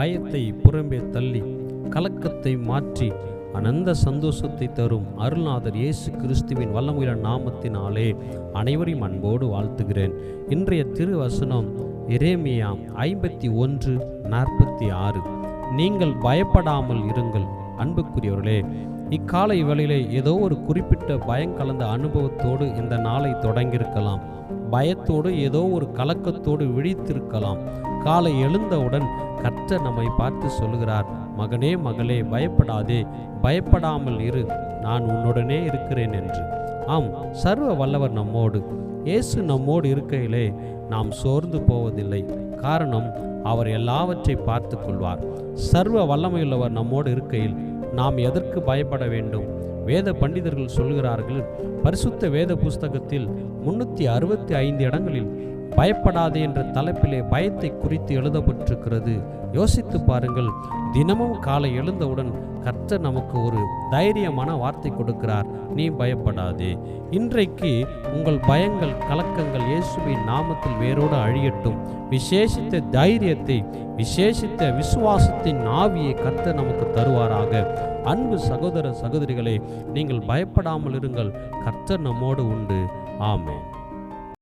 பயத்தை புறம்பே தள்ளி கலக்கத்தை மாற்றி அனந்த சந்தோஷத்தை தரும் அருள்நாதர் இயேசு கிறிஸ்துவின் வல்லமுள்ள நாமத்தினாலே அனைவரையும் அன்போடு வாழ்த்துகிறேன். இன்றைய திருவசனம் இரேமியா ஐம்பத்தி ஒன்று நாற்பத்தி ஆறு. நீங்கள் பயப்படாமல் இருங்கள் அன்புக்குரியவர்களே. இக்காலை வேளையிலே ஏதோ ஒரு குறிப்பிட்ட பயம் கலந்த அனுபவத்தோடு இந்த நாளை தொடங்கியிருக்கலாம். பயத்தோடு ஏதோ ஒரு கலக்கத்தோடு விழித்திருக்கலாம். காலை எழுந்தவுடன் கர்த்தர் நம்மை பார்த்து சொல்லுகிறார் மகனே மகளே பயப்படாதே பயப்படாமல் இரு நான் உன்னுடனே இருக்கிறேன் என்று. ஆம் சர்வ வல்லவர் நம்மோடு. இயேசு நம்மோடு இருக்கையிலே நாம் சோர்ந்து போவதில்லை. காரணம் அவர் எல்லாவற்றை பார்த்து கொள்வார். சர்வ வல்லமையுள்ளவர் நம்மோடு இருக்கையில் நாம் எதற்கு பயப்பட வேண்டும்? வேத பண்டிதர்கள் சொல்கிறார்கள் பரிசுத்த வேத புஸ்தகத்தில் முன்னூற்றி அறுபத்தி ஐந்து இடங்களில் பயப்படாதே என்ற தலைப்பிலே பயத்தை குறித்து எழுதப்பட்டிருக்கிறது. யோசித்து பாருங்கள் தினமும் காலை எழுந்தவுடன் கர்த்தர் நமக்கு ஒரு தைரியமான வார்த்தை கொடுக்கிறார். நீ பயப்படாதே. இன்றைக்கு உங்கள் பயங்கள் கலக்கங்கள் இயேசுவின் நாமத்தில் வேரோடு அழியட்டும். விசேஷித்த தைரியத்தை விசேஷித்த விசுவாசத்தின் ஆவியை கர்த்தர் நமக்கு தருவாராக. அன்பு சகோதர சகோதரிகளே நீங்கள் பயப்படாமல் இருங்கள். கர்த்தர் நம்மோடு உண்டு. ஆமென்.